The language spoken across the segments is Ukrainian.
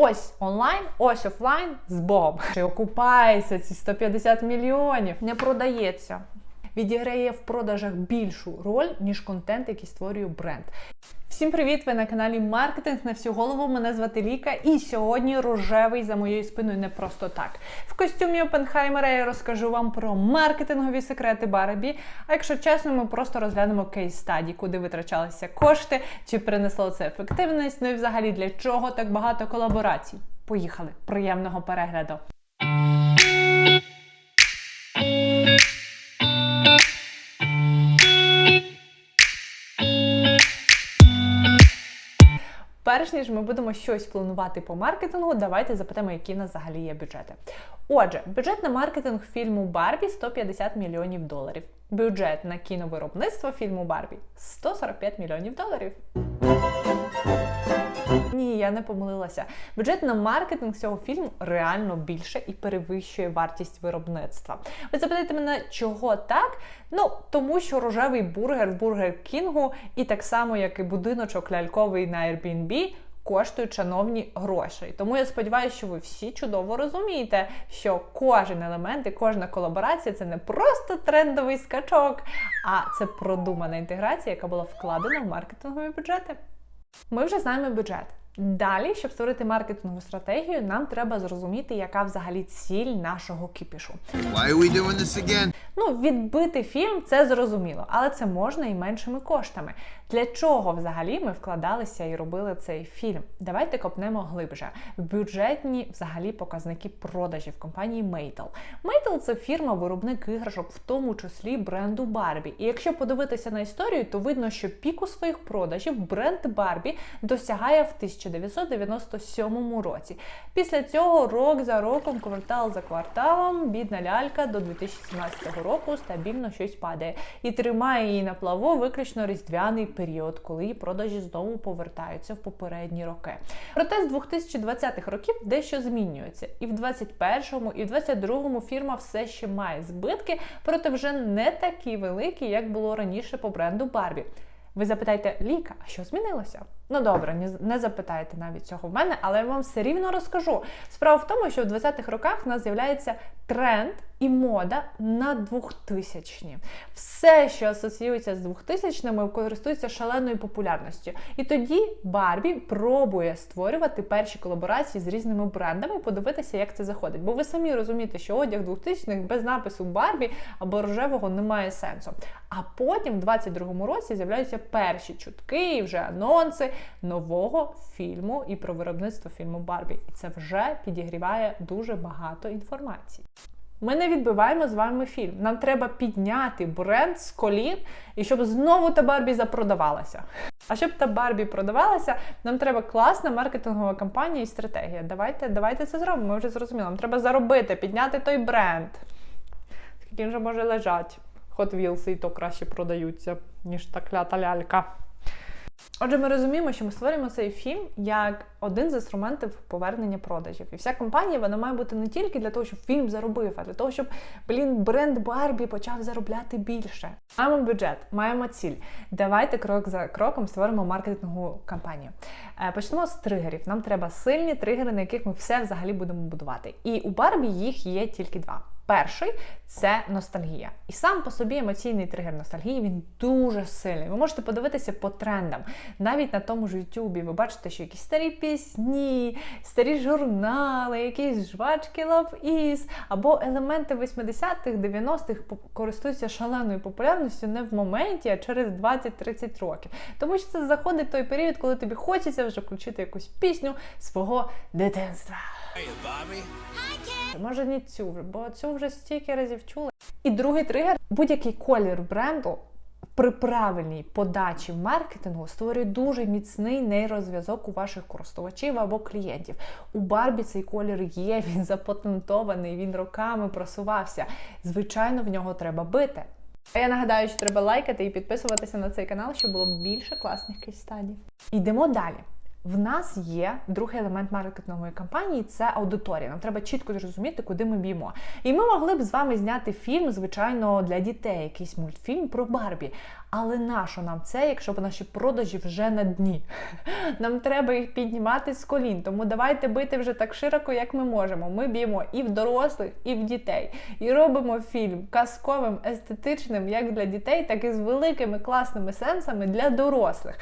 Ось онлайн, ось офлайн з Богом. Чи окупається ці 150 мільйонів? Не продається. Відіграє в продажах більшу роль, ніж контент, який створює бренд. Всім привіт! Ви на каналі Маркетинг на всю голову. Мене звати Ліка, і сьогодні рожевий за моєю спиною не просто так. В костюмі Опенхаймера я розкажу вам про маркетингові секрети Барбі. А якщо чесно, ми просто розглянемо кейс стаді, куди витрачалися кошти, чи принесло це ефективність, ну і взагалі для чого так багато колаборацій. Поїхали! Приємного перегляду! Перш ніж ми будемо щось планувати по маркетингу, давайте запитаємо, які в нас взагалі є бюджети. Отже, бюджет на маркетинг фільму Барбі 150 мільйонів доларів. Бюджет на кіновиробництво фільму Барбі 145 мільйонів доларів. Ні, я не помилилася. Бюджет на маркетинг цього фільму реально більше і перевищує вартість виробництва. Ви запитаєте мене, чого так? Ну, тому що рожевий бургер в Бургер Кінгу, і так само, як і будиночок ляльковий на Airbnb, коштують шановні гроші. Тому я сподіваюся, що ви всі чудово розумієте, що кожен елемент і кожна колаборація це не просто трендовий скачок, а це продумана інтеграція, яка була вкладена в маркетингові бюджети. Ми вже знаємо бюджет. Далі, щоб створити маркетингову стратегію, нам треба зрозуміти, яка взагалі ціль нашого кіпішу. Why are we doing this again? Ну, відбити фільм це зрозуміло, але це можна і меншими коштами. Для чого взагалі ми вкладалися і робили цей фільм? Давайте копнемо глибше. Бюджетні взагалі показники продажів компанії Meitel. Meitel – це фірма-виробник іграшок, в тому числі бренду Барбі. І якщо подивитися на історію, то видно, що піку своїх продажів бренд Барбі досягає в 1997 році. Після цього рок за роком, квартал за кварталом, бідна лялька до 2017 року стабільно щось падає і тримає її на плаву виключно різдвяний період, коли продажі знову повертаються в попередні роки. Проте з 2020-х років дещо змінюється. І в 21-му, і в 22-му фірма все ще має збитки, проте вже не такі великі, як було раніше по бренду Барбі. Ви запитаєте, Ліка, а що змінилося? Ну добре, не, не запитайте навіть цього в мене, але я вам все рівно розкажу. Справа в тому, що в 20-х роках в нас з'являється тренд і мода на 2000-ні. Все, що асоціюється з 2000-ми, користується шаленою популярністю. І тоді Барбі пробує створювати перші колаборації з різними брендами подивитися, як це заходить. Бо ви самі розумієте, що одяг 2000-х без напису Барбі або рожевого немає сенсу. А потім, в 22-му році, з'являються перші чутки і вже анонси нового фільму і про виробництво фільму Барбі. І це вже підігріває дуже багато інформації. Ми не відбиваємо з вами фільм. Нам треба підняти бренд з колін і щоб знову та Барбі запродавалася. А щоб та Барбі продавалася, нам треба класна маркетингова кампанія і стратегія. Давайте, давайте це зробимо. Ми вже зрозуміли. Нам треба заробити, підняти той бренд. Скільки він вже може лежати. Hot Wheels і то краще продаються, ніж та клята лялька. Отже, ми розуміємо, що ми створюємо цей фільм як один з інструментів повернення продажів. І вся компанія вона має бути не тільки для того, щоб фільм заробив, а для того, щоб блін, бренд Барбі почав заробляти більше. Маємо бюджет, маємо ціль. Давайте крок за кроком створимо маркетингову кампанію. Е, Почнемо з тригерів. Нам треба сильні тригери, на яких ми все взагалі будемо будувати. І у Барбі їх є тільки два. Перший це ностальгія. І сам по собі емоційний тригер ностальгії він дуже сильний. Ви можете подивитися по трендам. Навіть на тому ж Ютубі ви бачите, що якісь старі пісні, старі журнали, якісь жвачки Love Is, або елементи 80-х, 90-х користуються шаленою популярністю не в моменті, а через 20-30 років. Тому що це заходить той період, коли тобі хочеться вже включити якусь пісню свого дитинства. Може не цю, бо цю вже стільки разів чули. І другий тригер будь-який колір бренду при правильній подачі маркетингу створює дуже міцний нейрозв'язок у ваших користувачів або клієнтів. У Барбі цей колір є, він запатентований, він роками просувався. Звичайно, в нього треба бити. А я нагадаю, що треба лайкати і підписуватися на цей канал, щоб було більше класних кейс-стадій. Йдемо далі. В нас є другий елемент маркетингової кампанії це аудиторія. Нам треба чітко зрозуміти, куди ми б'ємо. І ми могли б з вами зняти фільм, звичайно, для дітей, якийсь мультфільм про Барбі. Але нащо нам це, якщо б наші продажі вже на дні? Нам треба їх піднімати з колін. Тому давайте бити вже так широко, як ми можемо. Ми б'ємо і в дорослих, і в дітей. І робимо фільм казковим, естетичним, як для дітей, так і з великими класними сенсами для дорослих.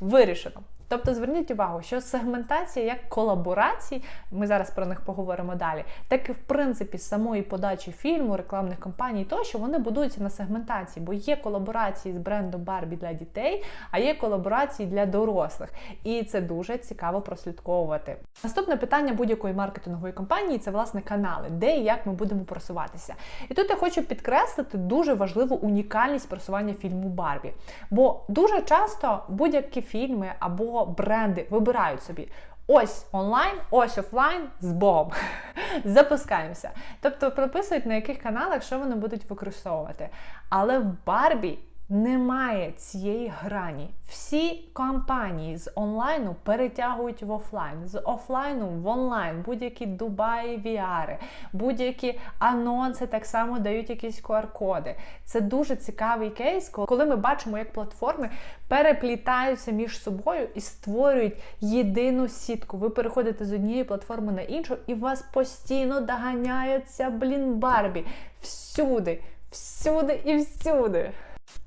Вирішено. Тобто зверніть увагу, що сегментація як колаборацій, ми зараз про них поговоримо далі, так і в принципі самої подачі фільму, рекламних кампаній, тощо вони будуються на сегментації, бо є колаборації з брендом Барбі для дітей, а є колаборації для дорослих. І це дуже цікаво прослідковувати. Наступне питання будь-якої маркетингової кампанії це власне канали, де і як ми будемо просуватися. І тут я хочу підкреслити дуже важливу унікальність просування фільму Барбі. Бо дуже часто будь-які фільми або бренди вибирають собі. Ось онлайн, ось офлайн з Богом. Запускаємося. Тобто прописують на яких каналах, що вони будуть використовувати. Але в Барбі немає цієї грані. Всі компанії з онлайну перетягують в офлайн, з офлайну в онлайн, будь-які Дубаї VR, будь-які анонси так само дають якісь QR-коди. Це дуже цікавий кейс, коли ми бачимо, як платформи переплітаються між собою і створюють єдину сітку. Ви переходите з однієї платформи на іншу, і вас постійно доганяються, блін, Барбі. Всюди, всюди і всюди.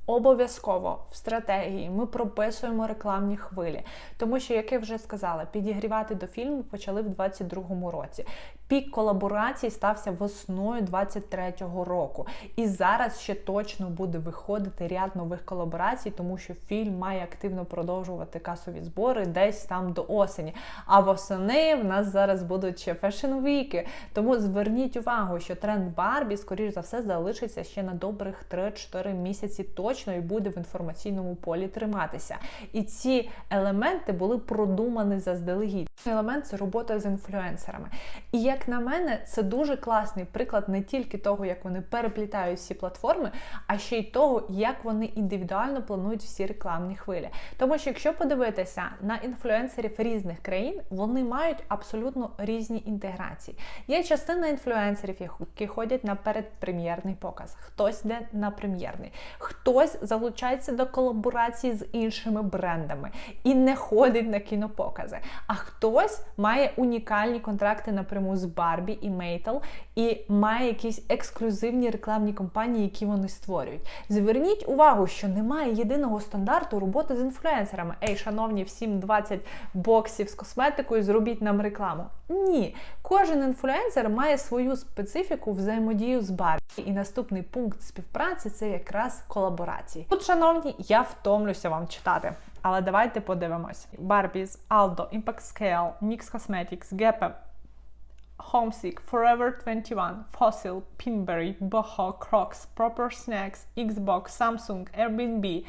Обов'язково в стратегії ми прописуємо рекламні хвилі, тому що, як я вже сказала, підігрівати до фільму почали в 2022 році. Пік колаборацій стався весною 23-го року. І зараз ще точно буде виходити ряд нових колаборацій, тому що фільм має активно продовжувати касові збори десь там до осені. А восени в нас зараз будуть ще фешн-віки. Тому зверніть увагу, що тренд Барбі, скоріш за все, залишиться ще на добрих 3-4 місяці точно і буде в інформаційному полі триматися. І ці елементи були продумані заздалегідь. Елемент це робота з інфлюенсерами. І як на мене, це дуже класний приклад не тільки того, як вони переплітають всі платформи, а ще й того, як вони індивідуально планують всі рекламні хвилі. Тому що, якщо подивитися на інфлюенсерів різних країн, вони мають абсолютно різні інтеграції. Є частина інфлюенсерів, які ходять на передпрем'єрний показ, хтось йде на прем'єрний, хтось залучається до колаборації з іншими брендами і не ходить на кінопокази. А хтось має унікальні контракти напряму з Барбі і Мейтл і має якісь ексклюзивні рекламні кампанії, які вони створюють. Зверніть увагу, що немає єдиного стандарту роботи з інфлюенсерами. Ей, шановні, всім 20 боксів з косметикою, зробіть нам рекламу. Ні, кожен інфлюенсер має свою специфіку взаємодію з Барбі. І наступний пункт співпраці це якраз колаборації. Тут, шановні, я втомлюся вам читати. Але давайте подивимось. Barbies, Aldo, Impact Scale, NYX Cosmetics, Gap, Homesick, Forever 21, Fossil, Pinberry, Boho, Crocs, Proper Snacks, Xbox, Samsung, Airbnb.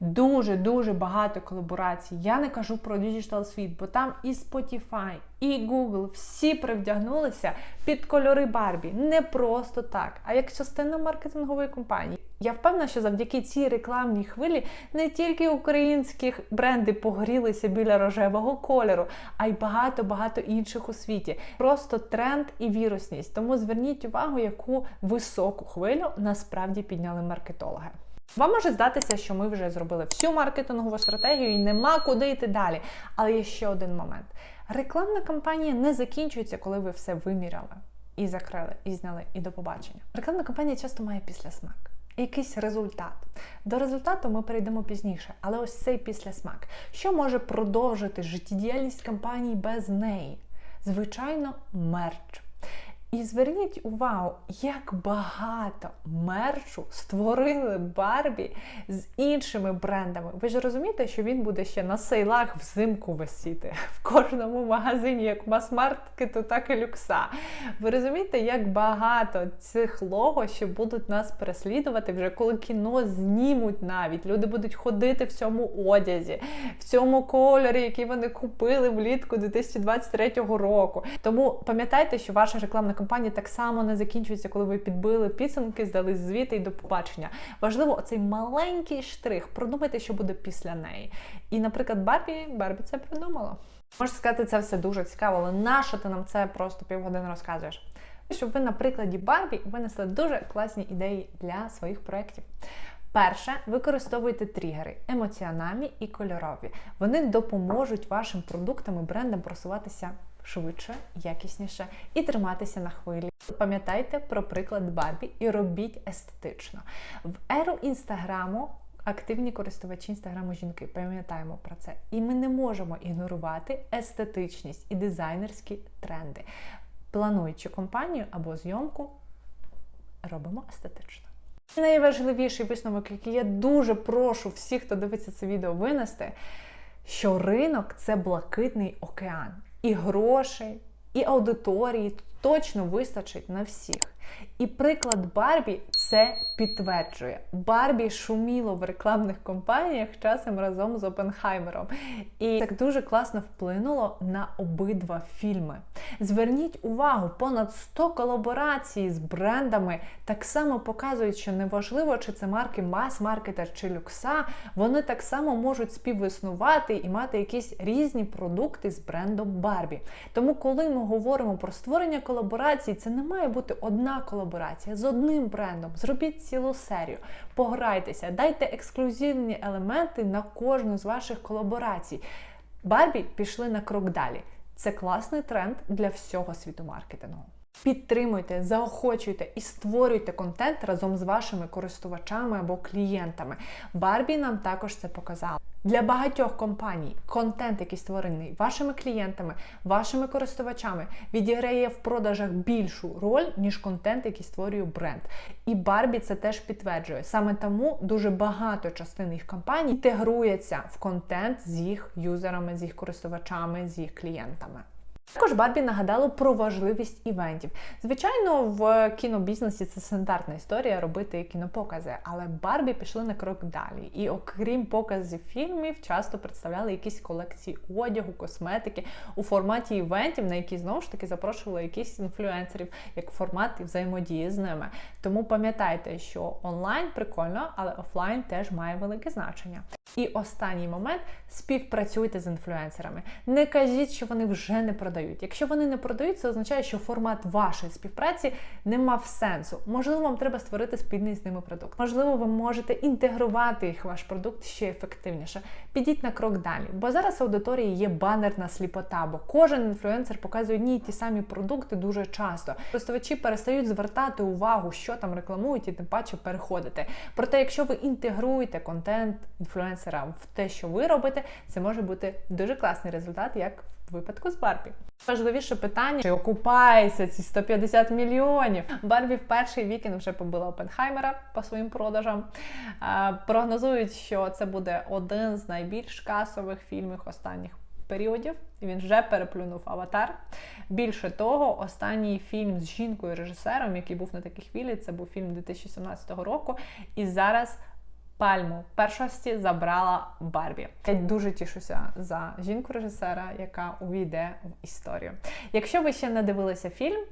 Дуже-дуже багато колаборацій. Я не кажу про Digital світ, бо там і Spotify, і Google всі привдягнулися під кольори Барбі. Не просто так, а як частина маркетингової компанії. Я впевнена, що завдяки цій рекламній хвилі не тільки українські бренди погорілися біля рожевого кольору, а й багато-багато інших у світі. Просто тренд і вірусність. Тому зверніть увагу, яку високу хвилю насправді підняли маркетологи. Вам може здатися, що ми вже зробили всю маркетингову стратегію і нема куди йти далі. Але є ще один момент: рекламна кампанія не закінчується, коли ви все виміряли і закрили, і зняли, і до побачення. Рекламна кампанія часто має післясмак. Якийсь результат. До результату ми перейдемо пізніше, але ось цей післясмак. Що може продовжити життєдіяльність кампанії без неї? Звичайно, мерч. І зверніть увагу, як багато мерчу створили Барбі з іншими брендами. Ви ж розумієте, що він буде ще на сейлах взимку висіти в кожному магазині, як мас-маркету, так і люкса. Ви розумієте, як багато цих лого ще будуть нас переслідувати, вже коли кіно знімуть навіть. Люди будуть ходити в цьому одязі, в цьому кольорі, який вони купили влітку 2023 року. Тому пам'ятайте, що ваша рекламна кампанії так само не закінчується, коли ви підбили підсумки, здали звіти і до побачення. Важливо оцей маленький штрих. Продумайте, що буде після неї. І, наприклад, Барбі, Барбі це придумала. Можеш сказати, це все дуже цікаво, але нащо ти нам це просто півгодини розказуєш? Щоб ви на прикладі Барбі винесли дуже класні ідеї для своїх проєктів. Перше, використовуйте тригери емоціональні і кольорові. Вони допоможуть вашим продуктам і брендам просуватися швидше, якісніше і триматися на хвилі. Пам'ятайте про приклад Барбі і робіть естетично. В еру інстаграму активні користувачі інстаграму жінки. Пам'ятаємо про це. І ми не можемо ігнорувати естетичність і дизайнерські тренди. Плануючи компанію або зйомку, робимо естетично. І найважливіший висновок, який я дуже прошу всіх, хто дивиться це відео, винести, що ринок це блакитний океан. І грошей, і аудиторії точно вистачить на всіх. І приклад Барбі це підтверджує. Барбі шуміло в рекламних кампаніях часом разом з Опенхаймером. І так дуже класно вплинуло на обидва фільми. Зверніть увагу, понад 100 колаборацій з брендами так само показують, що неважливо, чи це марки мас-маркета чи люкса, вони так само можуть співіснувати і мати якісь різні продукти з брендом Барбі. Тому, коли ми говоримо про створення колаборацій, це не має бути одна колаборація з одним брендом. Зробіть цілу серію, пограйтеся, дайте ексклюзивні елементи на кожну з ваших колаборацій. Барбі пішли на крок далі. Це класний тренд для всього світу маркетингу. Підтримуйте, заохочуйте і створюйте контент разом з вашими користувачами або клієнтами. Барбі нам також це показала. Для багатьох компаній контент, який створений вашими клієнтами, вашими користувачами, відіграє в продажах більшу роль, ніж контент, який створює бренд. І Барбі це теж підтверджує. Саме тому дуже багато частин їх компаній інтегрується в контент з їх юзерами, з їх користувачами, з їх клієнтами. Також Барбі нагадало про важливість івентів. Звичайно, в кінобізнесі це стандартна історія робити кінопокази, але Барбі пішли на крок далі. І окрім показів фільмів, часто представляли якісь колекції одягу, косметики у форматі івентів, на які знову ж таки запрошували якісь інфлюенсерів як формат взаємодії з ними. Тому пам'ятайте, що онлайн прикольно, але офлайн теж має велике значення. І останній момент співпрацюйте з інфлюенсерами. Не кажіть, що вони вже не продають. Якщо вони не продають, це означає, що формат вашої співпраці не мав сенсу. Можливо, вам треба створити спільний з ними продукт. Можливо, ви можете інтегрувати їх в ваш продукт ще ефективніше. Підіть на крок далі. Бо зараз аудиторії є банерна сліпота, бо кожен інфлюенсер показує одні й ті самі продукти дуже часто. Користувачі перестають звертати увагу, що там рекламують, і тим паче переходити. Проте, якщо ви інтегруєте контент інфлюенсера в те, що ви робите, це може бути дуже класний результат, як випадку з Барбі. Важливіше питання, чи окупається ці 150 мільйонів. Барбі в перший вікенд вже побила Опенхаймера по своїм продажам. Прогнозують, що це буде один з найбільш касових фільмів останніх періодів. Він вже переплюнув аватар. Більше того, останній фільм з жінкою-режисером, який був на такій хвилі, це був фільм 2017 року. І зараз пальму першості забрала Барбі. Я дуже тішуся за жінку-режисера, яка увійде в історію. Якщо ви ще не дивилися фільм,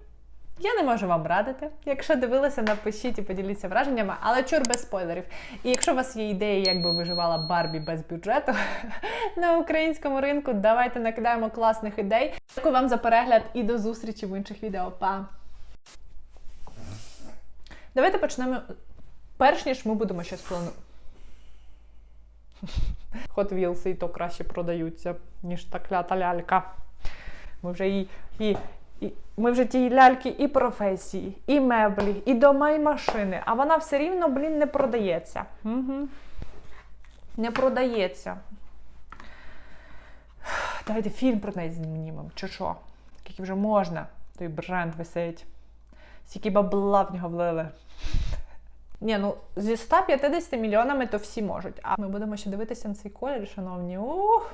я не можу вам радити. Якщо дивилися, напишіть і поділіться враженнями, але чур без спойлерів. І якщо у вас є ідеї, як би виживала Барбі без бюджету на українському ринку, давайте накидаємо класних ідей. Дякую вам за перегляд і до зустрічі в інших відео. Па! Давайте почнемо. Перш ніж ми будемо щось планувати. Hot Wheels і то краще продаються, ніж та клята лялька. Ми вже і, і, і ми вже ті ляльки і професії, і меблі, і дома, і машини. А вона все рівно, блін, не продається. Угу. Не продається. Давайте фільм про неї знімемо, чи що? Скільки вже можна, той бренд висить. Скільки бабла в нього влили. Ні, ну зі 150 мільйонами то всі можуть. А ми будемо ще дивитися на цей колір, шановні. Ух!